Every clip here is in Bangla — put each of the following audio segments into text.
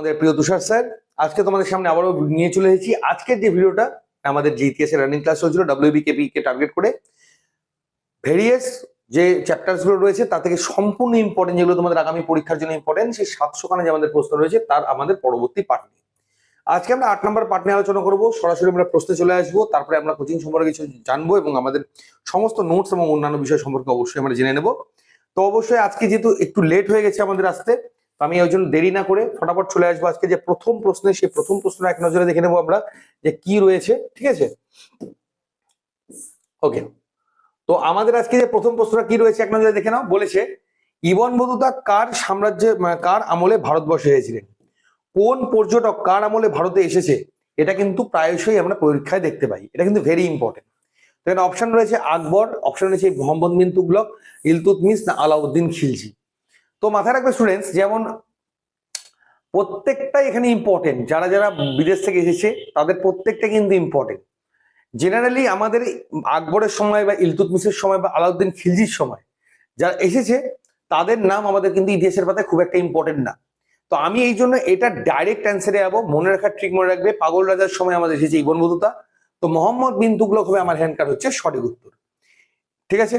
আমাদের প্রিয় তুষার স্যার, আজকে তোমাদের সামনে আবারও নিয়ে চলে এসেছি। আজকের যে ভিডিওটা, আমাদের যে ইতিহাসের রানিং ক্লাস চলছিল ডাব্লিউবিকেপি কে টার্গেট করে ভেরিয়াস যে চ্যাপ্টার্সগুলো রয়েছে, তা থেকে সম্পূর্ণ ইম্পর্টেন্ট যেগুলো তোমাদের আগামী পরীক্ষার জন্য ইম্পর্টেন্ট সেই সাতশো খানে যে আমাদের প্রশ্ন রয়েছে, তার আমাদের পরবর্তী পার্ট নিয়ে। আজকে আমরা আট নম্বর পার্ট নিয়ে আলোচনা করব, সরাসরি আমরা প্রশ্নে চলে আসব, তারপরে আমরা কোচিং সম্পর্কে কিছু জানব এবং আমাদের সমস্ত নোটস এবং অন্যান্য বিষয় সম্পর্কে অবশ্যই আমরা জেনে নেব। তো অবশ্যই আজকে যেহেতু একটু লেট হয়ে গেছে আমাদের আসতে আমি ওই জন্য দেরি না করে ফটাফট চলে আসব আজকে যে প্রথম প্রশ্নে, সেই প্রথম প্রশ্ন এক নজরে দেখে নেব আমরা যে কি রয়েছে, ঠিক আছে? ওকে তো আমাদের আজকে যে প্রথম প্রশ্নটা কি রয়েছে এক নজরে দেখে নাও, বলেছে, ইবন বতুতা কার সাম্রাজ্যে মানে কার আমলে ভারতবর্ষে এসেছিলেন? কোন পর্যটক কার আমলে ভারতে এসেছে? এটা কিন্তু প্রায়শই আমরা পরীক্ষায় দেখতে পাই। এটা কিন্তু ভেরি ইম্পর্টেন্ট অপশন রয়েছে আকবর অপশন রয়েছে মোহাম্মদ বিন তুগলক ইলতুতমিস না আলাউদ্দিন খিলজি। তো মাথায় রাখবে স্টুডেন্টস যেমন প্রত্যেকটাই এখানে ইম্পর্টেন্ট যারা যারা বিদেশ থেকে এসেছে, তাদের প্রত্যেকটা কিন্তু ইম্পর্টেন্ট জেনারেলি আমাদের আকবরের সময় বা ইলতুতমিসের সময় বা আলাউদ্দিন খিলজির সময় যারা এসেছে, তাদের নাম আমাদের কিন্তু ইতিহাসের পাতায় খুব একটা ইম্পর্টেন্ট না। তো আমি এই জন্য এটা ডাইরেক্ট অ্যান্সারে যাব মনে রাখার ট্রিক মনে রাখবে, পাগল রাজার সময় আমাদের এসেছে ইবন বতুতা। তো মোহাম্মদ বিন তুগলক হবে আমার হ্যান্ড হচ্ছে সঠিক উত্তর। ঠিক আছে?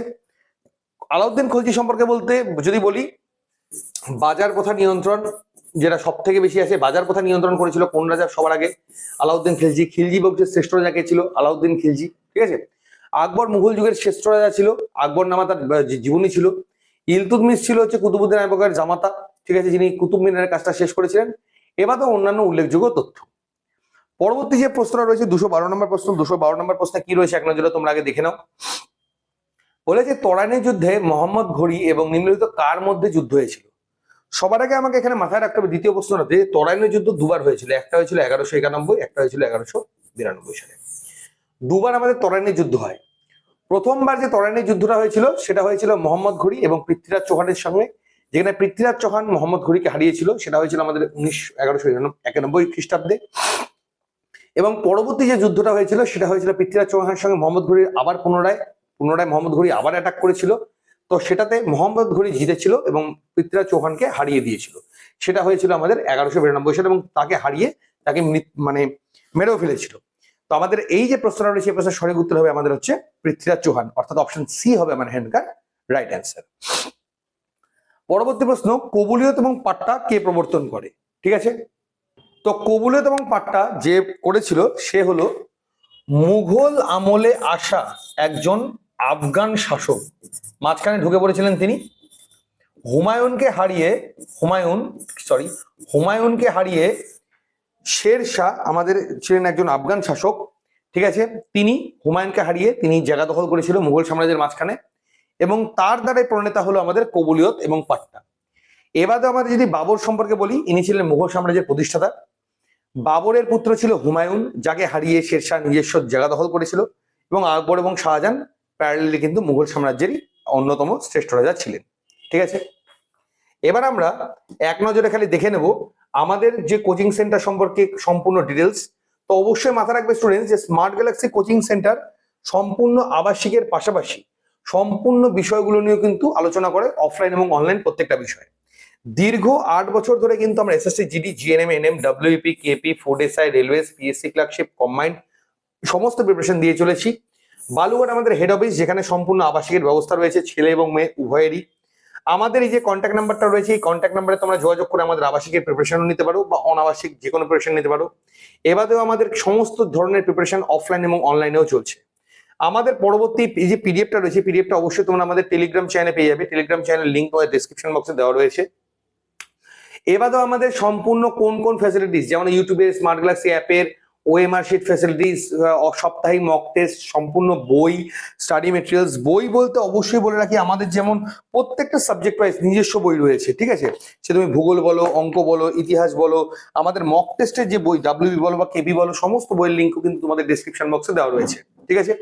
আলাউদ্দিন খলজি সম্পর্কে বলতে, যদি বলি বাজার প্রথা নিয়ন্ত্রণ, যেটা সব থেকে বেশি আছে, বাজার প্রথা নিয়ন্ত্রণ করেছিল কোন রাজা সবার আগে? আলাউদ্দিন খিলজি। খিলজি বংশের শ্রেষ্ঠ রাজা কে ছিল? আলাউদ্দিন খিলজি, ঠিক আছে? আকবর মুঘল যুগের শ্রেষ্ঠ রাজা ছিল, আকবর নামা তার জীবনী ছিল। ইলতুতমিস ছিল হচ্ছে কুতুবুদ্দিন আইবকের জামাতা, ঠিক আছে, যিনি কুতুব মিনারের কাজটা শেষ করেছিলেন। এবার তো অন্যান্য উল্লেখযোগ্য তথ্য। পরবর্তী যে প্রশ্নটা রয়েছে, দুশো বারো নম্বর প্রশ্ন, দুশো বারো নম্বর প্রশ্নে কি রয়েছে? এক নজরে তোমরা আগে দেখে নাও। বলেছে তরাইনের যুদ্ধে মোহাম্মদ ঘড়ি এবং নিম্নলিখিত কার মধ্যে যুদ্ধ হয়েছিল? সবার আগে আমাকে এখানে মাথায় রাখতে হবে দ্বিতীয় প্রশ্নটাতে তরাইনের যুদ্ধ দুবার হয়েছিল। একটা হয়েছিল এগারোশো একানব্বই, একটা হয়েছিল এগারোশো বিরানব্বই সালে। দুবার আমাদের তরাইনের যুদ্ধ হয়। প্রথমবার যে তরাইনের যুদ্ধটা হয়েছিল, সেটা হয়েছিল মোহাম্মদ ঘড়ি এবং পৃথ্বীরাজ চৌহানের সঙ্গে। যেখানে পৃথ্বীরাজ চৌহান মোহাম্মদ ঘড়িকে হারিয়েছিল, সেটা হয়েছিল আমাদের উনিশ এগারোশো একানব্বই খ্রিস্টাব্দে। এবং পরবর্তী যে যুদ্ধটা হয়েছিল, সেটা হয়েছিল পৃথ্বীরাজ চৌহানের সঙ্গে মোহাম্মদ ঘড়ির আবার পুনরায়। পুনরায় মোহাম্মদ ঘড়ি আবার অ্যাটাক করেছিল। তো সেটাতে মোহাম্মদ ঘড়ি জিতেছিল এবং পৃথ্বীরাজ চৌহানকে হারিয়ে দিয়েছিল। সেটা হয়েছিল আমাদের এগারোশো বিরানব্বই সালে এবং তাকে হারিয়ে তাকে মানে মেরেও ফেলেছিল। তো আমাদের এই যে প্রশ্নটা রয়েছে প্রশ্নের সঠিক উত্তর হবে আমাদের হচ্ছে পৃথ্বীরাজ চৌহান, অর্থাৎ অপশন সি হবে আমার হ্যান্ডকার রাইট অ্যান্সার পরবর্তী প্রশ্ন, কবুলিয়ত এবং পাট্টা কে প্রবর্তন করে? ঠিক আছে? তো কবুলিয়ত এবং পাট্টা যে করেছিল, সে হলো মুঘল আমলে আসা একজন আফগান শাসক। মাঝখানে ঢুকে পড়েছিলেন তিনি। হুমায়ুনকে হারিয়ে, হুমায়ুন সরি হুমায়ুনকে হারিয়ে শের শাহ আমাদের ছিলেন একজন আফগান শাসক। ঠিক আছে? তিনি হুমায়ুনকে হারিয়ে তিনি জায়গা দখল করেছিল মুঘল সাম্রাজ্যের মাঝখানে এবং তার দ্বারাই প্রণেতা হলো আমাদের কবুলিয়ত এবং পাট্টা। এবারে আমাদের যদি বাবর সম্পর্কে বলি, ইনি ছিলেন মুঘল সাম্রাজ্যের প্রতিষ্ঠাতা। বাবরের পুত্র ছিল হুমায়ুন, যাকে হারিয়ে শেরশাহ নিজস্ব জায়গা দখল করেছিল এবং আকবর এবং শাহজাহান প্যারালি কিন্তু মুঘল সাম্রাজ্যেরই অন্যতম শ্রেষ্ঠ রাজা ছিলেন। ঠিক আছে? এবার আমরা এক নজরে খালি দেখে নেব আমাদের যে কোচিং সেন্টার সম্পর্কে সম্পূর্ণ ডিটেলস তো অবশ্যই মাথা রাখবে স্টুডেন্টস যে স্মার্ট গ্যালাক্সি কোচিং সেন্টার সম্পূর্ণ আবাসিকের পাশাপাশি সম্পূর্ণ বিষয়গুলো নিয়েও কিন্তু আলোচনা করে অফলাইন এবং অনলাইন প্রত্যেকটা বিষয়। দীর্ঘ আট বছর ধরে কিন্তু আমরা SSC GD GNM NM WP KP food SI railways PSC clerkship combined সমস্ত প্রিপারেশন দিয়ে চলেছি। বালুঘাট আমাদের হেড অফিস যেখানে সম্পূর্ণ আবাসিকের ব্যবস্থা রয়েছে, ছেলে এবং মেয়ে উভয়েরই। আমাদের এই যে কন্ট্যাক্ট নাম্বারটা রয়েছে, এই কন্ট্যাক্ট নাম্বারে তোমরা যোগাযোগ করে আমাদের আবাসিকের প্রিপারেশনও নিতে পারো বা অনাবাসিক যে কোনো প্রিপারেশন নিতে পারো। এবারেও আমাদের সমস্ত ধরনের প্রিপারেশন অফলাইন এবং অনলাইনেও চলছে। আমাদের পরবর্তী এই যে পিডিএফটা রয়েছে পিডিএফটা অবশ্যই তোমরা আমাদের টেলিগ্রাম চ্যানেলে পেয়ে যাবে। টেলিগ্রাম চ্যানেল লিঙ্ক তোমাদের ডিসক্রিপশন বক্সে দেওয়া রয়েছে। এবারেও আমাদের সম্পূর্ণ কোন কোন ফ্যাসিলিটিস যেমন ইউটিউবের স্মার্ট গ্লাসি অ্যাপের ওএমআর শিট ফ্যাসিলিটিস সাপ্তাহিক মক টেস্ট সম্পূর্ণ বই স্টাডি মেটেরিয়ালস বই বলতে অবশ্যই বলে রাখি, আমাদের যেমন প্রত্যেকটা সাবজেক্ট ওয়াইজ নিজস্ব বই রয়েছে, ঠিক আছে? সে তুমি ভূগোল বলো, অঙ্ক বলো, ইতিহাস বলো, আমাদের মক টেস্টের যে বই ডাব্লিউবি বলো বা কেবি বলো, সমস্ত বইয়ের লিঙ্কও কিন্তু তোমাদের ডিসক্রিপশন বক্সে দেওয়া রয়েছে, ঠিক আছে?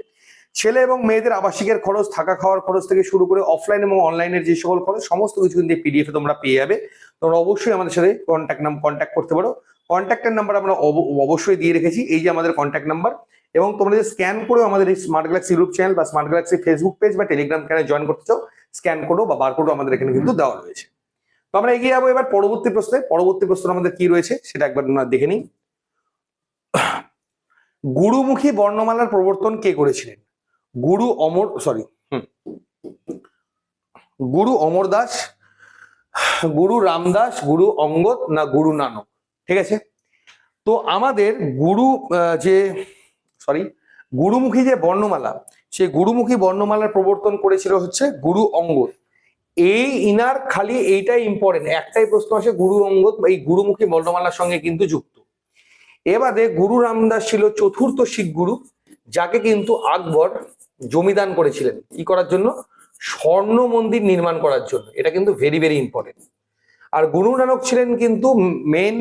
ছেলে এবং মেয়েদের আবাসিকের খরচ, থাকা খাওয়ার খরচ থেকে শুরু করে অফলাইন এবং অনলাইনের যে সকল খরচ, সমস্ত কিছু কিন্তু পিডিএফ তোমরা পেয়ে যাবে। তোমরা অবশ্যই আমাদের সাথে কন্ট্যাক্ট নাম কন্ট্যাক্ট করতে পারো। কন্ট্যাক্টের নাম্বার আমরা অব- অবশ্যই দিয়ে রেখেছি। এই যে আমাদের কন্ট্যাক্ট নাম্বার এবং তোমরা যে স্ক্যান করেও আমাদের এই স্মার্ট গ্যালাক্সি ইউটিউব চ্যানেল বা স্মার্ট গ্যালাক্সি ফেসবুক পেজ বা টেলিগ্রাম চ্যানেল জয়েন করতে চাও স্ক্যান কোডও বা বারকোডও আমাদের এখানে কিন্তু দেওয়া রয়েছে। তো আমরা এগিয়ে যাব এবার পরবর্তী প্রশ্নে। পরবর্তী প্রশ্ন আমাদের কি রয়েছে সেটা একবার দেখে নিই। গুরুমুখী বর্ণমালার প্রবর্তন কে করেছিলেন? গুরু অমর সরি গুরু অমর দাস, গুরু রামদাস, গুরু অঙ্গদ না গুরু নানক? ঠিক আছে? তো আমাদের গুরু যে সরি গুরুমুখী যে বর্ণমালা সেই গুরুমুখী বর্ণমালার প্রবর্তন করেছিল হচ্ছে গুরু অঙ্গদ। এই ইনার খালি এইটাই ইম্পর্টেন্ট একটাই প্রশ্ন আসে গুরু অঙ্গদ, এই গুরুমুখী বর্ণমালার সঙ্গে কিন্তু যুক্ত। এবারে গুরু রামদাস ছিল চতুর্থ শিখ গুরু, যাকে কিন্তু আকবর জমিদান করেছিলেন। কি করার জন্য? স্বর্ণ মন্দির নির্মাণ করার জন্য। এটা কিন্তু ভেরি ভেরি ইম্পর্টেন্ট আর গুরু নানক ছিলেন কিন্তু মেন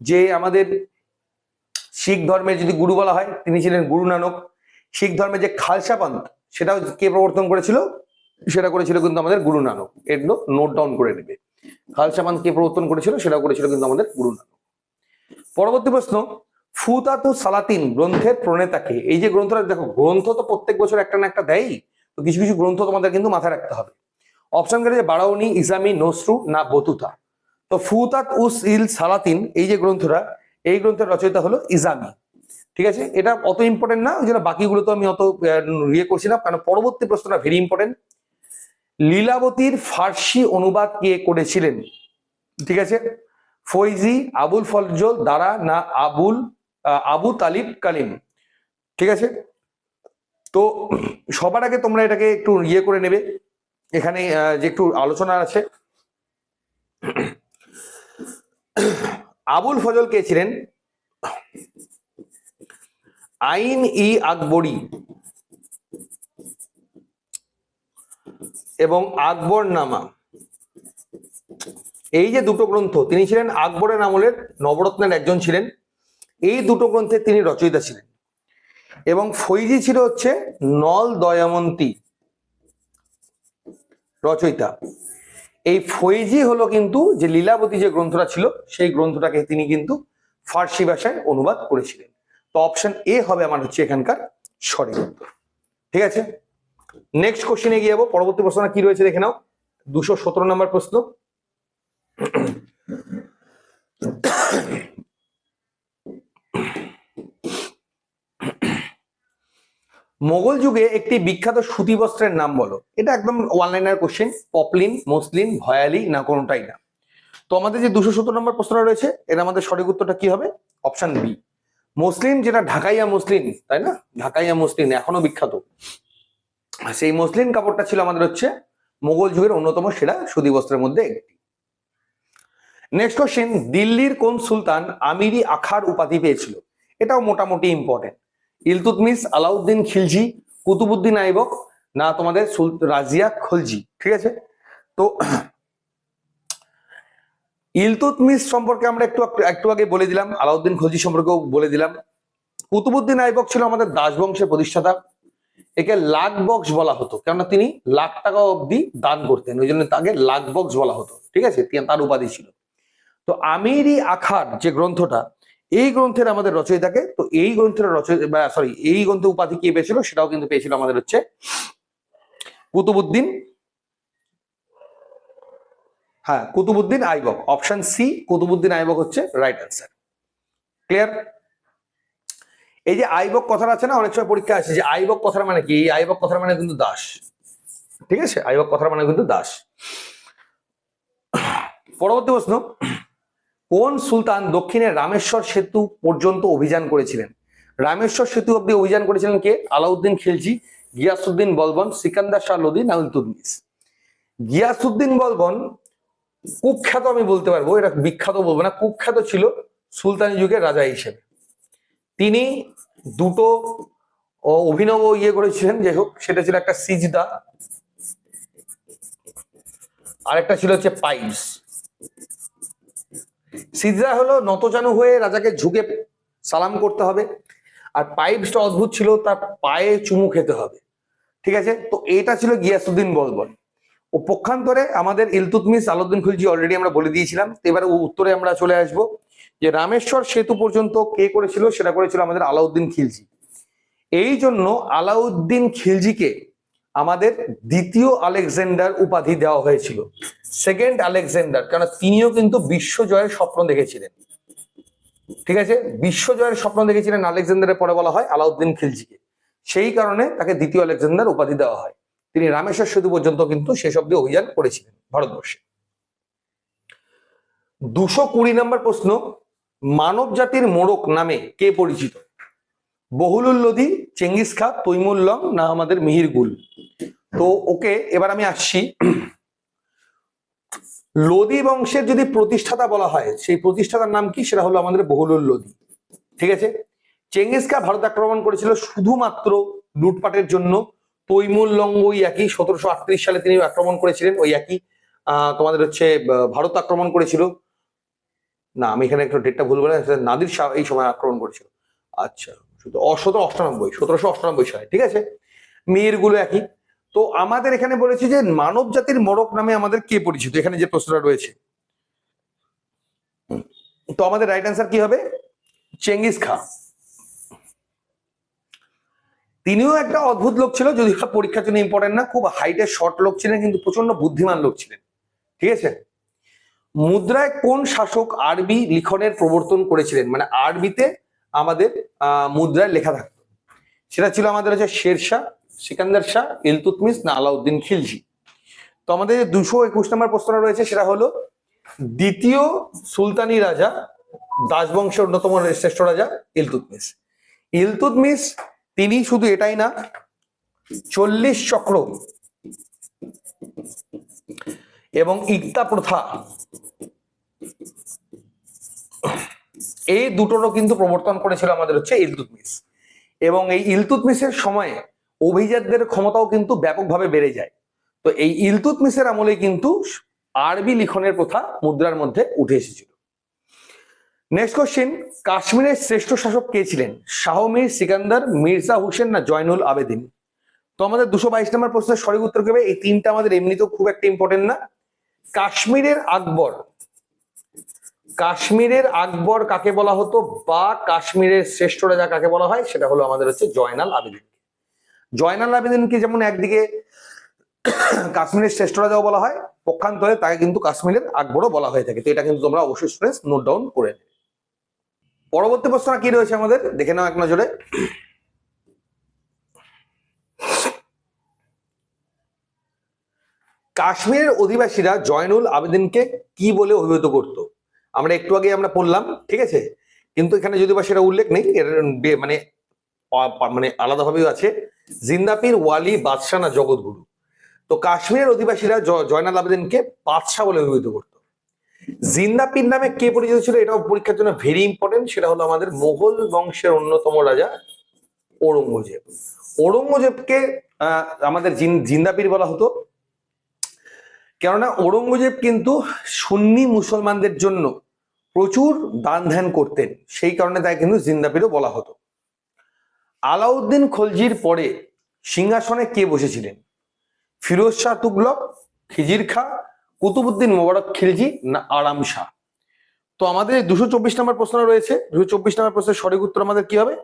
যে আমাদের শিখ ধর্মের যদি গুরু বলা হয়, তিনি ছিলেন গুরু নানক। শিখ ধর্মের যে খালসা পান্ত সেটাও কে প্রবর্তন করেছিল? সেটা করেছিল কিন্তু আমাদের গুরু নানক। এগুলো নোট ডাউন করে নেবে। খালসা পান্ত কে প্রবর্তন করেছিল? সেটাও করেছিল কিন্তু আমাদের গুরু নানক। পরবর্তী প্রশ্ন, ফুতাতু সালাতিন গ্রন্থের প্রণেতাকে, এই যে গ্রন্থটা, দেখো, গ্রন্থ তো প্রত্যেক বছর একটা না একটা দেয় তো কিছু কিছু গ্রন্থ তোমাদের কিন্তু মাথায় রাখতে হবে। অপশন করে যে বারাউনি ইসলামী নসরু, না বতুতা। তো ফুতাত উস ইল সালাতিন, এই যে গ্রন্থটা, এই গ্রন্থের রচয়িতা হলো ইজামি। ঠিক আছে? এটা অত ইম্পর্টেন্ট না, ওই জন্য বাকিগুলো তো আমি অত ইয়ে করছি না, কারণ পরবর্তী প্রশ্নটা ভেরি ইম্পর্টেন্ট লীলাবতীর ফার্সি অনুবাদ কে করেছিলেন? ঠিক আছে? ফৈজি, আবুল ফজল দ্বারা না আবুল আবু তালিব কালিম। ঠিক আছে? তো সবার আগে তোমরা এটাকে একটু ইয়ে করে নেবে। এখানে যে একটু আলোচনা আছে। আবুল ফজল কে ছিলেন? আইন ই আকবরী। এবং আকবর নামা এই যে দুটো গ্রন্থ, তিনি ছিলেন আকবরের আমলের নবরত্নের একজন ছিলেন। এই দুটো গ্রন্থে তিনি রচয়িতা ছিলেন। এবং ফৈজি ছিল হচ্ছে নল দয়ামন্তী রচয়িতা। এই ফৈজি হলো কিন্তু যে লীলাবতী যে গ্রন্থটা ছিল, সেই গ্রন্থটাকে তিনি কিন্তু ফার্সি ভাষায় অনুবাদ করেছিলেন। তো অপশন এ হবে আমার হচ্ছে এখানকার সঠিক উত্তর। ঠিক আছে? নেক্সট কোশ্চেনে গিয়ে যাব। পরবর্তী প্রশ্ন কি রয়েছে দেখে নাও। দুশো সতেরো নম্বর প্রশ্ন। মোগল যুগে একটি বিখ্যাত সুতি বস্ত্রের নাম বলো। এটা একদম one liner question poplin muslin voile, না কোনোটাই না। তো আমাদের যে দুশো সত্তর নম্বর প্রশ্নটা রয়েছে, এর আমাদের সঠিক উত্তরটা কি হবে? অপশন বি মুসলিম যেটা ঢাকাইয়া মুসলিম, তাই না? ঢাকাইয়া মুসলিম, এখনও বিখ্যাত। সেই মুসলিম কাপড়টা ছিল আমাদের হচ্ছে মোগল যুগের অন্যতম সেরা সুতি বস্ত্রের মধ্যে একটি। নেক্সট কোশ্চেন দিল্লির কোন সুলতান আমিরি আখার উপাধি পেয়েছিল? এটাও মোটামুটি ইম্পর্টেন্ট ইলতুতমিস আলাউদ্দিন খিলজি, কুতুবুদ্দিন আইবক, না তোমাদের রাজিয়া খলজি, ঠিক আছে? তো ইলতুতমিস সম্পর্কে আমরা একটু একটু আগে বলে দিলাম, আলাউদ্দিন খলজি সম্পর্কেও বলে দিলাম। কুতুবুদ্দিন আইবক ছিল আমাদের দাস বংশের প্রতিষ্ঠাতা। একে লাখ বক্স বলা হতো, কেননা তিনি লাখ টাকা অবধি দান করতেন, ওই জন্য তাকে লাখ বক্স বলা হতো, ঠিক আছে? তার উপাধি ছিল। তো আমিরি আখার যে গ্রন্থটা এই গ্রন্থের আমাদের রচয়িতাকে তো এই গ্রন্থের রচয়িতা সরি এই গ্রন্থের উপাধি কে পেয়েছিল? সেটাও কিন্তু পেয়েছিল আমাদের হচ্ছে কুতুবুদ্দিন হ্যাঁ কুতুবুদ্দিন আইবক। অপশন সি কুতুবুদ্দিন আইবক হচ্ছে রাইট অ্যান্সার ক্লিয়ার এই যে আইবক কথাটা আছে না, অনেক সময় পরীক্ষা আছে যে আইবক কথার মানে কি? এই আইবক কথার মানে কিন্তু দাস। ঠিক আছে? আইবক কথার মানে কিন্তু দাস। পরবর্তী প্রশ্ন। কোন সুলতান দক্ষিণে রামেশ্বর সেতু পর্যন্ত অভিযান করেছিলেন? রামেশ্বর সেতু অব্দি অভিযান করেছিলেন কে? আলাউদ্দিন খিলজি গিয়াসুদ্দিন বলবন, সিকান্দার শাহ লোদি গিয়াসুদ্দিন বলবন কুখ্যাত আমি বলতে পারব, এটা বিখ্যাত বলব না, কুখ্যাত ছিল সুলতানি যুগের রাজা হিসেবে। তিনি দুটো অভিনব ইয়ে করেছিলেন, যাই হোক, সেটা ছিল একটা সিজদা, আরেকটা ছিল হচ্ছে পাইপস সিজদা হলো নতজানু হয়ে রাজাকে ঝুঁকে সালাম করতে হবে। আর পাইপসটা অদ্ভুত ছিল, তার পায়ে চুমু খেতে হবে। ঠিক আছে? তো এটা ছিল গিয়াসুদ্দিন বলবন। ও পক্ষান্তরে আমাদের ইলতুতমিস আলাউদ্দিন খুলজি অলরেডি আমরা বলে দিয়েছিলাম। এবারে উত্তরে আমরা চলে আসব। যে রামেশ্বর সেতু পর্যন্ত কে করেছিল? সেটা করেছিল আমাদের আলাউদ্দিন খিলজি। এই জন্য আলাউদ্দিন খিলজিকে আমাদের দ্বিতীয় আলেকজান্ডার উপাধি দেওয়া হয়েছিল। সেকেন্ড আলেকজান্ডার কারণ তিনিও কিন্তু বিশ্ব জয়ের স্বপ্ন দেখেছিলেন। ঠিক আছে? বিশ্ব জয়ের স্বপ্ন দেখেছিলেন আলেকজান্ডারের পরে বলা হয় আলাউদ্দিন খিলজিকে। সেই কারণে তাকে দ্বিতীয় আলেকজান্ডার উপাধি দেওয়া হয়। তিনি রামেশ্বর সেতু পর্যন্ত কিন্তু শেষ অব্দি অভিযান করেছিলেন ভারতবর্ষে। দুশো কুড়ি নম্বর প্রশ্ন মানব জাতির মোড়ক নামে কে পরিচিত? বহুলুল লোদি চেঙ্গিস খা তৈমুল্লং না আমাদের মিহিরগুল তো ওকে, এবার আমি আসছি। লোদি বংশের যদি প্রতিষ্ঠাতা বলা হয়, সেই প্রতিষ্ঠাতার নাম কি? সেটা হলো আমাদের বহুলুল লোদি ঠিক আছে? চেঙ্গিস খা ভারত আক্রমণ করেছিল শুধুমাত্র লুটপাটের জন্য। তৈমুল লং ওই একই, সতেরোশো আটত্রিশ সালে তিনি আক্রমণ করেছিলেন, ওই একই। তোমাদের হচ্ছে ভারত আক্রমণ করেছিল। না, আমি এখানে একটু ডেটটা ভুল বলে, নাদির শাহ এই সময় আক্রমণ করেছিল। আচ্ছা। শুধু সতেরো অষ্টানব্বই, সতেরোশো অষ্টানব্বই সালে, ঠিক আছে? মেয়েরগুলো একই। তো আমাদের এখানে বলেছে যে মানব জাতির মোড়ক নামে আমাদের কে পরিচিত? এখানে যে প্রশ্নটা রয়েছে। তো আমাদের রাইট অ্যান্সার কি হবে? চেঙ্গিস খা। তিনিও একটা অদ্ভুত লোক ছিল যদি পরীক্ষার জন্য ইম্পর্টেন্ট না, খুব হাইটের শর্ট লোক ছিলেন, কিন্তু প্রচণ্ড বুদ্ধিমান লোক ছিলেন। ঠিক আছে? মুদ্রায় কোন শাসক আরবি লিখনের প্রবর্তন করেছিলেন? মানে আরবিতে আমাদের মুদ্রায় লেখা থাকতো। সেটা ছিল আমাদের হচ্ছে শেরশাহ সিকান্দার শাহ ইলতুতমিস না আলাউদ্দিন খিলজি। তো আমাদের দুশো একুশ নম্বর প্রশ্নটা রয়েছে, সেটা হলো, দ্বিতীয় সুলতানি রাজা, দাসবংশের অন্যতম শ্রেষ্ঠ রাজা ইলতুতমিস ইলতুতমিস তিনি শুধু এটাই না, চল্লিশ চক্র এবং ইকতা প্রথা এই দুটোরও কিন্তু প্রবর্তন করেছিল আমাদের হচ্ছে ইলতুতমিস এবং এই ইলতুতমিসের সময়ে অভিজাতদের ক্ষমতাও কিন্তু ব্যাপকভাবে বেড়ে যায়। তো এই ইলতুতমিসের আমলে কিন্তু আরবি লিখনের প্রথা মুদ্রার মধ্যে উঠে এসেছিল। নেক্সট কোশ্চেন কাশ্মীরের শ্রেষ্ঠ শাসক কে ছিলেন? শাহমীর সিকান্দার, মির্জা হুসেন না জয়নুল আবেদিন? তো আমাদের দুশো বাইশ নম্বর প্রশ্নের সঠিক উত্তর হবে? এই তিনটা আমাদের এমনিতেও খুব একটা ইম্পর্টেন্ট না। কাশ্মীরের আকবর কাশ্মীরের আকবর কাকে বলা হতো বা কাশ্মীরের শ্রেষ্ঠ রাজা কাকে বলা হয়, সেটা হলো আমাদের হচ্ছে জয়নাল আবেদিন। জয়নাল আবেদিনকে যেমন একদিকে কাশ্মীরের শ্রেষ্ঠ রাজাও বলা হয়, পক্ষান্তরে তাকে কিন্তু কাশ্মীরের আকবরও বলা হয়ে থাকে। তো এটা কিন্তু তোমরা অবশ্যই স্টুডেন্টস নোট ডাউন করে পরবর্তী প্রশ্নটা কি রয়েছে আমাদের? দেখে নাও এক নজরে। কাশ্মীরের অধিবাসীরা জয়নুল আবেদিনকে কি বলে অভিহিত করত? আমরা একটু আগে আমরা পড়লাম, ঠিক আছে? কিন্তু এখানে যদি বা সেটা উল্লেখ নেই, এর মানে মানে আলাদাভাবেও আছে। জিন্দাপির ওয়ালি বাদশাহ না জগৎগুরু? তো কাশ্মীরের অধিবাসীরা জয়নাল আবেদিনকে বাদশাহ বলে অভিহিত করত। জিন্দাপির নামে কে পরিচিত ছিল? এটাও পরীক্ষার জন্য ভেরি ইম্পর্টেন্ট সেটা হলো আমাদের মোগল বংশের অন্যতম রাজা ঔরঙ্গজেব। ঔরঙ্গজেবকে আমাদের জিন- জিন্দাপির বলা হতো। কেননা ঔরঙ্গজেব কিন্তু সুন্নি মুসলমানদের জন্য প্রচুর দান ধ্যান করতেন। সেই কারণে তাই কিন্তু জিন্দাপিরও বলা হতো। আলাউদ্দিন খলজির পরে সিংহাসনে কে বসেছিলেন? ফিরোজ শাহ তুগলক, খিজির খা কুতুবুদ্দিন মোবারক খিলজি না আরাম শাহ? তো আমাদের দুশো চব্বিশ নম্বর প্রশ্ন রয়েছে। দুশো চব্বিশ নম্বর প্রশ্নের সঠিক উত্তর আমাদের কি হবে?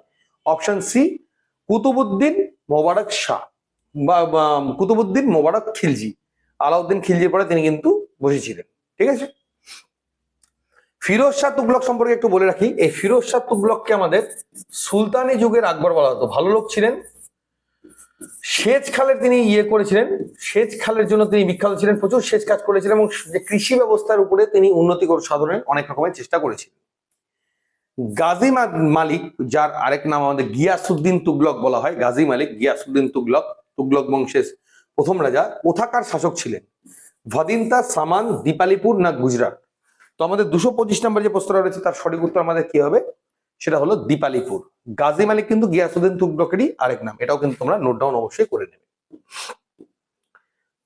অপশন সি কুতুবুদ্দিন মোবারক শাহ বা কুতুবুদ্দিন মোবারক খিলজি। আলাউদ্দিন খিলজির পরে তিনি কিন্তু বসেছিলেন ঠিক আছে? ফিরোজ শাহ তুগলক সম্পর্কে একটু বলে রাখি, এই ফিরোজ শাহ তুগলককে আমাদের সুলতানি যুগের আকবর বলা হতো। ভালো লোক ছিলেন। সেচ খালের তিনি ইয়ে করেছিলেন, সেচ খালের জন্য তিনি বিখ্যাত ছিলেন, প্রচুর সেচ কাজ করেছিলেন এবং যে কৃষি ব্যবস্থার উপরে তিনি উন্নতি সাধনের অনেক রকমের চেষ্টা করেছিলেন। গাজী মালিক, যার আরেক নাম আমাদের গিয়াসুদ্দিন তুগলক বলা হয়, গাজী মালিক গিয়াসুদ্দিন তুগলক তুগলক বংশের প্রথম রাজা কোথাকার শাসক ছিলেন? ভাদিনতা, সামান, দীপালিপুর না গুজরাট? তো আমাদের দুশো পঁচিশ নম্বর যে প্রশ্নটা রয়েছে, তার সঠিক উত্তর আমাদের কি হবে? সেটা হলো দীপালিপুর। গাজী মালিক কিন্তু গিয়াসুদ্দিন তুগলকেরই আরেক নাম। এটাও কিন্তু তোমরা নোট ডাউন অবশ্যই করে নেবে।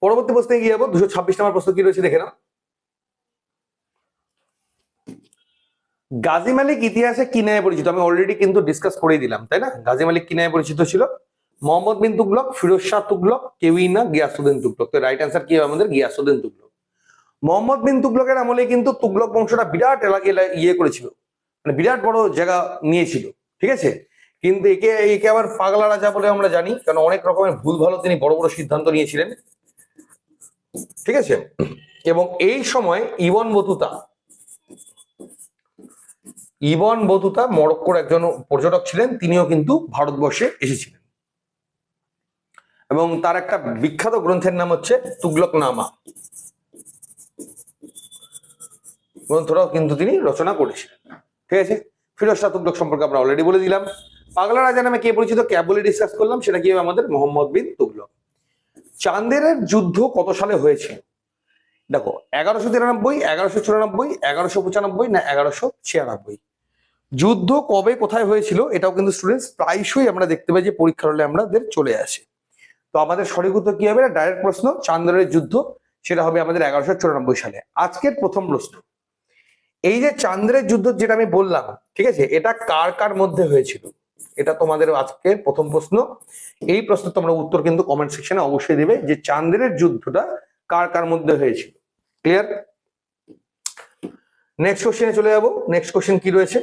পরবর্তী প্রশ্নে গিয়ে যাব। দুশো ছাব্বিশ নম্বর প্রশ্ন কি রয়েছে দেখে নাও। গাজী মালিক ইতিহাসে কি নামে পরিচিত? আমি অলরেডি কিন্তু ডিসকাস করেই দিলাম, তাই না? গাজী মালিক কি নামে পরিচিত ছিল? মোহাম্মদ বিন তুগলক, ফিরোজ শাহ তুগলক, কেউই না গিয়াসুদ্দিন তুগলক। তো রাইট অ্যান্সার কি হবে আমাদের? গিয়াসুদ্দিন তুগলক। মোহাম্মদ বিন তুগলকের আমলে কিন্তু তুগলক বংশটা বিরাট এলাকা এলা- ইয়ে করেছিল। মানে বিরাট বড় জায়গা নিয়েছিল। ঠিক আছে? কিন্তু একে একে আবার পাগলা রাজা বলে আমরা জানি কারণ অনেক রকমের ভুল ভালো তিনি বড় বড় সিদ্ধান্ত নিয়েছিলেন। ঠিক আছে? এবং এই সময় ইবন বতুতা ইবন বতুতা মরক্কোর একজন পর্যটক ছিলেন, তিনিও কিন্তু ভারতবর্ষে এসেছিলেন। এবং তার একটা বিখ্যাত গ্রন্থের নাম হচ্ছে তুগলক নামা গ্রন্থটাও কিন্তু তিনি রচনা করেছেন ঠিক আছে? ফিরোজ শাহ তুগলক সম্পর্কে আমরা অলরেডি বলে দিলাম। পাগলা রাজা নামে কে পরিচিত? ক্যাব বলে ডিসকাস করলাম? সেটা কি আমাদের? মোহাম্মদ বিন তুগলক। চান্দেরের যুদ্ধ কত সালে হয়েছে? দেখো, এগারোশো তিরানব্বই, এগারোশো চুরানব্বই, এগারোশো পঁচানব্বই না এগারোশো ছিয়ানব্বই। যুদ্ধ কবে কোথায় হয়েছিল? এটাও কিন্তু স্টুডেন্টস প্রায়শই আমরা দেখতে পাই যে পরীক্ষার হলে আমাদের চলে আসে। তো আমাদের সঠিক উত্তর কি হবে? ডাইরেক্ট প্রশ্ন, চান্দ্রের যুদ্ধ, সেটা হবে আমাদের এগারোশো চুরানব্বই সালে। আজকের প্রথম প্রশ্ন। এই যে চান্দ্রের যুদ্ধ যেটা আমি বললাম, ঠিক আছে, এটা কার কার মধ্যে হয়েছিল? এটা তোমাদের আজকের প্রথম প্রশ্ন। এই প্রশ্ন তোমরা উত্তর কিন্তু কমেন্ট সেকশনে অবশ্যই দেবে যে চান্দ্রের যুদ্ধটা কার কার মধ্যে হয়েছিল। ক্লিয়ার নেক্সট কোশ্চেনে চলে যাব। নেক্সট কোশ্চেন কি রয়েছে?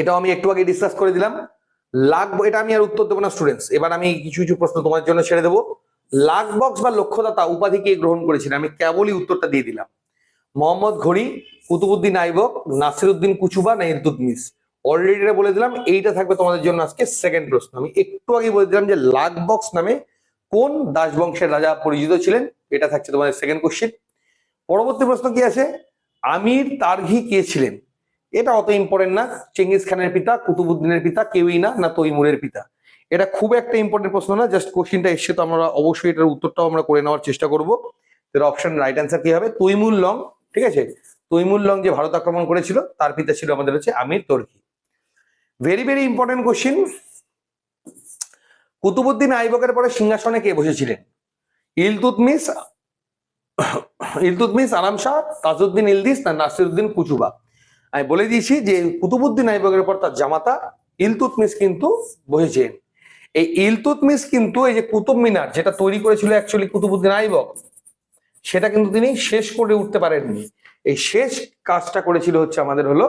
এটাও আমি একটু আগে ডিসকাস করে দিলাম। লাখ এটা আমি আর উত্তর দেবো না স্টুডেন্টস এবার আমি কিছু কিছু প্রশ্ন তোমার জন্য ছেড়ে দেবো। লাখ বক্স বা লক্ষ্যদাতা উপাধি কে গ্রহণ করেছিলেন? আমি কেবলই উত্তরটা দিয়ে দিলাম। মোহাম্মদ ঘড়ি, কুতুবুদ্দিন আইবক, নাসিরুদ্দিন কুচুবা না ইলতুতমিস অলরেডি এটা বলে দিলাম। এইটা থাকবে তোমাদের জন্য আজকে সেকেন্ড প্রশ্ন। আমি একটু আগে বলে দিলাম যে লাখ বক্স নামে কোন দাস বংশের রাজা পরিচিত ছিলেন? এটা থাকছে তোমাদের সেকেন্ড কোশ্চেন পরবর্তী প্রশ্ন কি আছে? আমির তারঘি কে ছিলেন? এটা অত ইম্পর্টেন্ট না। চেঙ্গিস খানের পিতা, কুতুবুদ্দিনের পিতা, কেউই না না তৈমুরের পিতা। এটা খুব একটা ইম্পর্টেন্ট প্রশ্ন না জাস্ট কোশ্চিনটা এসছে তো আমরা অবশ্যই এটার উত্তরটাও আমরা করে নেওয়ার চেষ্টা করব। এর অপশন রাইট অ্যান্সার কি হবে? তৈমুল লং, ঠিক আছে? তৈমুল লং যে ভারত আক্রমণ করেছিল, তার পিতা ছিল আমাদের হচ্ছে Amir Turki. Very very important question Qutbuddin আইবকের পরে সিংহাসনে কে বসেছিলেন? ইলতুতমিস ইলতুতমিস আরাম শাহ, তাজউদ্দিন ইলদিস, না নাসিরুদ্দিন কুচুবা? আমি বলে দিয়েছি যে কুতুবুদ্দিন আইবকের পর তার জামাতা ইলতুতমিস কিন্তু বসেছেন এই ইলতুতমিস কিন্তু এই যে কুতুব মিনার যেটা তৈরি করেছিল অ্যাকচুয়ালি কুতুবুদ্দিন আইবক সেটা কিন্তু তিনি শেষ করে উঠতে পারেননি। এই শেষ কাজটা করেছিল হচ্ছে আমাদের হলো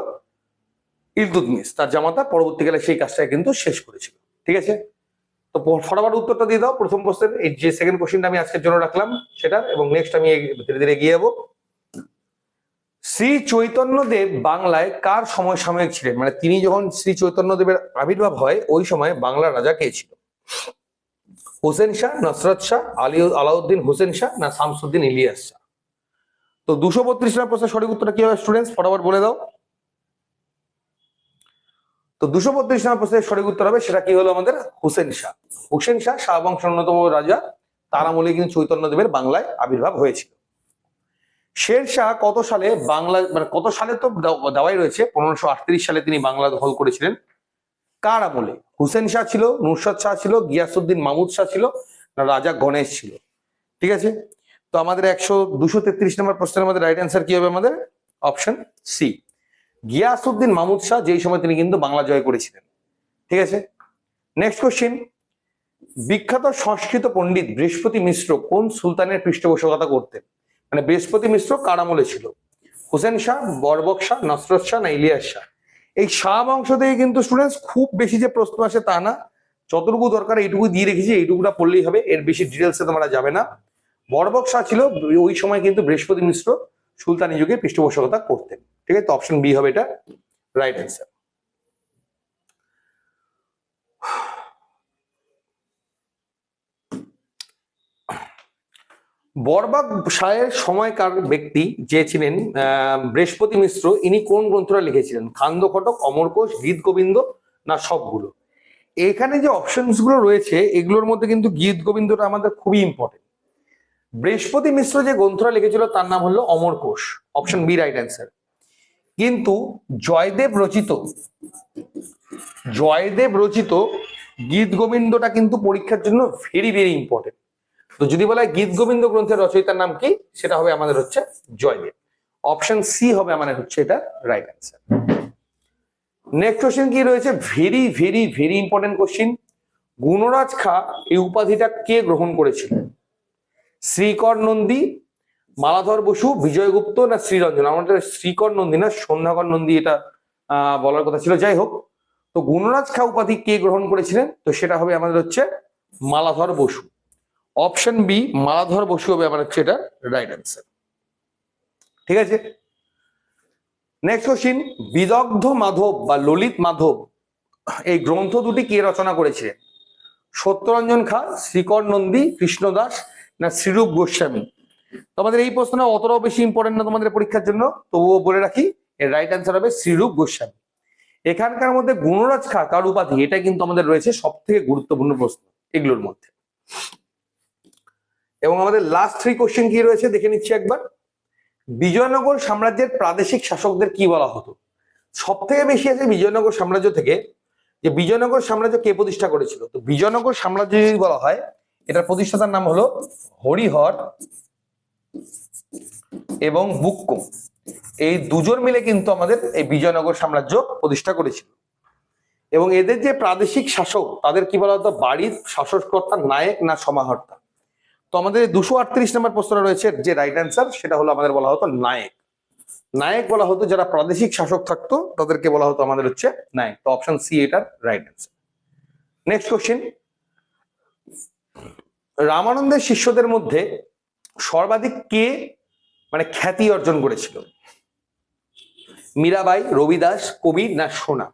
ইলতুতমিস তার জামাতা, পরবর্তীকালে সেই কাজটা কিন্তু শেষ করেছিল। ঠিক আছে? তো ফটাফট উত্তরটা দিয়ে দাও, প্রথম প্রশ্নের। এই যে সেকেন্ড কোশ্চেনটা আমি আজকের জন্য রাখলাম সেটা এবং নেক্সট আমি ধীরে ধীরে এগিয়ে যাব। শ্রী চৈতন্যদেব বাংলায় কার সময় সাময়িক ছিলেন? মানে তিনি যখন শ্রী চৈতন্যদেবের আবির্ভাব হয়, ওই সময় বাংলার রাজা কে ছিল? হোসেন শাহ নসরত শাহ আলী আলাউদ্দিন হোসেন শাহ না শামসুদ্দিন ইলিয়াস শাহ? তো দুশো বত্রিশ নম্বর প্রশ্নের সঠিক উত্তরটা কি হবে স্টুডেন্টস ফটাফট বলে দাও। তো দুশো বত্রিশ নম্বর প্রশ্নের সঠিক উত্তর হবে, সেটা কি হলো আমাদের? হোসেন শাহ। হোসেন শাহ শাহ অন্যতম রাজা। তার আমলে কিন্তু চৈতন্যদেবের বাংলায় আবির্ভাব হয়েছিল। শের শাহ কত সালে বাংলা মানে কত সালে তো দেও- দেওয়াই রয়েছে? পনেরোশো সালে তিনি বাংলা দখল করেছিলেন। কার আমলে? হুসেন শাহ ছিল নুরশদ শাহ ছিল গিয়াসুদ্দিন মামুদ শাহ ছিল, না রাজা গণেশ ছিল। ঠিক আছে? তো আমাদের একশো দুশো তেত্রিশ নম্বর প্রশ্নের মধ্যে রাইট অ্যান্সার কি হবে আমাদের? অপশন সি গিয়াসুদ্দিন মামুদ শাহ যেই সময় তিনি কিন্তু বাংলা জয় করেছিলেন। ঠিক আছে? নেক্সট কোশ্চেন বিখ্যাত সংস্কৃত পণ্ডিত বৃহস্পতি মিশ্র কোন সুলতানের পৃষ্ঠপোষকতা করতেন? মানে বৃহস্পতি মিশ্র কার আমলে ছিল। হোসেন শাহ, বরবক শাহ, নসরত শাহ না ইলিয়াস শাহ। এই শাহ বংশ থেকে কিন্তু স্টুডেন্টস খুব বেশি যে প্রশ্ন আসে তা না। যতটুকু দরকার এইটুকু দিয়ে রেখেছি, এইটুকুটা পড়লেই হবে, এর বেশি ডিটেলসে তোমরা যাবে না। বরবক শাহ ছিল ওই সময় কিন্তু বৃহস্পতি মিশ্র সুলতানি যুগে পৃষ্ঠপোষকতা করতেন। ঠিক আছে, তো অপশন বি হবে এটা রাইট অ্যান্সার বরবাক শাহের সময়কার ব্যক্তি যে ছিলেন বৃহস্পতি মিশ্র, ইনি কোন গ্রন্থটা লিখেছিলেন? খান্দ খটক অমরকোষ গীত গোবিন্দ না সবগুলো? এখানে যে অপশনসগুলো রয়েছে, এগুলোর মধ্যে কিন্তু গীত গোবিন্দটা আমাদের খুবই ইম্পর্টেন্ট বৃহস্পতি মিশ্র যে গ্রন্থটা লিখেছিল, তার নাম হলো Amarkosh option B right answer কিন্তু জয়দেব রচিত জয়দেব রচিত গীত গোবিন্দটা কিন্তু পরীক্ষার জন্য ভেরি ভেরি ইম্পর্টেন্ট তো যদি বলা হয় গীত গোবিন্দ গ্রন্থের রচয়িতার নাম কি? সেটা হবে আমাদের হচ্ছে জয়দেব। অপশন সি হবে আমাদের হচ্ছে এটা রাইট অ্যান্সার নেক্সট কোশ্চেন কি রয়েছে? Very very very important question Gunaraj Khan, এই উপাধিটা কে গ্রহণ করেছিলেন শ্রীকর নন্দী, মালাধর বসু, বিজয়গুপ্ত না শ্রীরঞ্জন? আমাদের শ্রীকর নন্দী না সন্ধ্যাকর নন্দী এটা বলার কথা ছিল। যাই হোক, তো গুণরাজ খা উপাধি কে গ্রহণ করেছিলেন? তো সেটা হবে আমাদের হচ্ছে মালাধর বসু। অপশন বি, মালাধর বসু হবে আমার হচ্ছে এটা রাইট অ্যান্সার ঠিক আছে? নেক্সট কোশ্চিন বিদগ্ধ মাধব বা ললিত মাধব, এই গ্রন্থ দুটি কে রচনা করেছিলেন সত্যরঞ্জন খা, শ্রীকর নন্দী কৃষ্ণদাস না শ্রীরূপ গোস্বামী? তোমাদের এই প্রশ্নটা অতটাও বেশি ইম্পর্টেন্ট না তোমাদের পরীক্ষার জন্য, তবুও বলে রাখি, এর রাইট অ্যান্সার হবে শ্রীরূপ গোস্বামী। এখানকার মধ্যে গুণরাজ খা কার উপাধি? এটা কিন্তু আমাদের রয়েছে সব থেকে গুরুত্বপূর্ণ প্রশ্ন এগুলোর মধ্যে। এবং আমাদের লাস্ট থ্রি কোশ্চেন কি রয়েছে দেখে নিচ্ছি একবার। বিজয়নগর সাম্রাজ্যের প্রাদেশিক শাসকদের কি বলা হতো? সব থেকে বেশি আছে বিজয়নগর সাম্রাজ্য থেকে, যে বিজয়নগর সাম্রাজ্য কে প্রতিষ্ঠা করেছিল? তো বিজয়নগর সাম্রাজ্য যদি বলা হয়, এটার প্রতিষ্ঠাতার নাম হলো হরিহর এবং বুক্কো। এই দুজন মিলে কিন্তু আমাদের এই বিজয়নগর সাম্রাজ্য প্রতিষ্ঠা করেছিল। এবং এদের যে প্রাদেশিক শাসক, তাদের কি বলা হতো? বাড়ির শাসককর্তা, নায়ক না সমাহর্তা? তো আমাদের দুশো আটত্রিশ নম্বর প্রশ্নটা রয়েছে, যে রাইট অ্যান্সার সেটা হলো আমাদের বলা হতো নায়ক। নায়ক বলা হতো যারা প্রাদেশিক শাসক থাকতো, তাদেরকে বলা হতো আমাদের হচ্ছে নায়ক। তো অপশন সি এটার রাইট অ্যান্সার নেক্সট কোশ্চেন রামানন্দের শিষ্যদের মধ্যে সর্বাধিক কে মানে খ্যাতি অর্জন করেছিল? মীরাবাই, রবিদাস কবি না সোনা?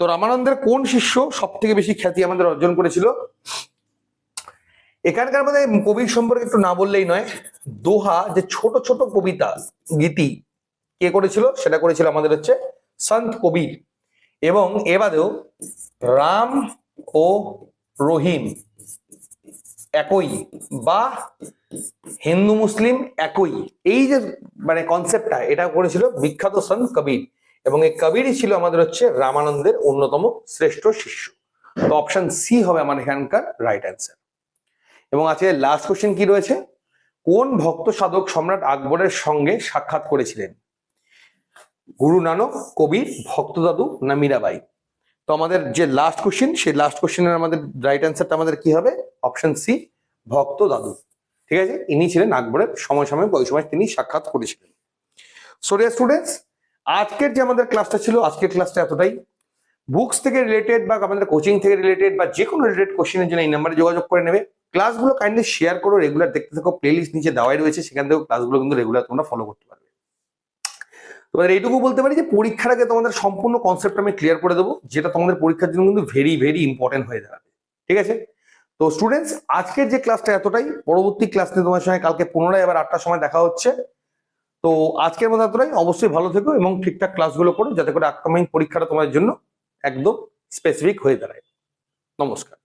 তো রামানন্দের কোন শিষ্য সব থেকে বেশি খ্যাতি আমাদের অর্জন করেছিল? এখানকার মধ্যে কবির সম্পর্কে একটু না বললেই নয়, দোহা যে ছোট ছোট কবিতা, গীতি কে করেছিল? সেটা করেছিল আমাদের হচ্ছে সন্ত কবির এবং এবাদেও রাম ও রহিম একই বা হিন্দু মুসলিম একই। এই যে মানে কনসেপ্টটা এটা করেছিল বিখ্যাত সন্ত কবির। এবং এই কবিরই ছিল আমাদের হচ্ছে রামানন্দের অন্যতম শ্রেষ্ঠ শিষ্য। তো অপশন সি হবে আমার এখানকার রাইট অ্যান্সার এবং আছে লাস্ট কোশ্চেন কি রয়েছে? কোন ভক্ত সাধক সম্রাট আকবরের সঙ্গে সাক্ষাৎ করেছিলেন? গুরু নানক কবির ভক্তদাদু না মীরাবাই? তো আমাদের যে লাস্ট কোশ্চেন সেই লাস্ট কোশ্চেনের আমাদের রাইট অ্যান্সারটা আমাদের কি হবে? অপশন সি ভক্ত দাদু। ঠিক আছে? ইনি ছিলেন আকবরের সময় সময় ওই সময় তিনি সাক্ষাৎ করেছিলেন। সো স্টুডেন্টস আজকের যে আমাদের ক্লাসটা ছিল, আজকের ক্লাসটা এতটাই। বুকস থেকে রিলেটেড বা আমাদের কোচিং থেকে রিলেটেড বা যে কোনো রিলেটেড কোশ্চেনের জন্য এই নাম্বারে যোগাযোগ করে নেবে। ক্লাসগুলো কাইন্ডলি শেয়ার করো রেগুলার দেখতে থাকো প্লেলিস্ট নিচে দেওয়াই রয়েছে, সেখান থেকেও ক্লাসগুলো কিন্তু রেগুলার তোমরা ফলো করতে পারবে। তোমাদের এইটুকু বলতে পারি যে, পরীক্ষার আগে তোমাদের সম্পূর্ণ কনসেপ্ট আমি ক্লিয়ার করে দেবো, যেটা তোমাদের পরীক্ষার জন্য কিন্তু ভেরি ভেরি ইম্পর্টেন্ট হয়ে দাঁড়াবে। ঠিক আছে? তো স্টুডেন্টস আজকের যে ক্লাসটা এতটাই, পরবর্তী ক্লাস নিয়ে তোমার সঙ্গে কালকে পুনরায় আবার আটটার সময় দেখা হচ্ছে। তো আজকের মতো এতটাই, অবশ্যই ভালো থেকো এবং ঠিকঠাক ক্লাসগুলো করো, যাতে করে আপকামিং পরীক্ষাটা তোমাদের জন্য একদম স্পেসিফিক হয়ে দাঁড়ায়। নমস্কার।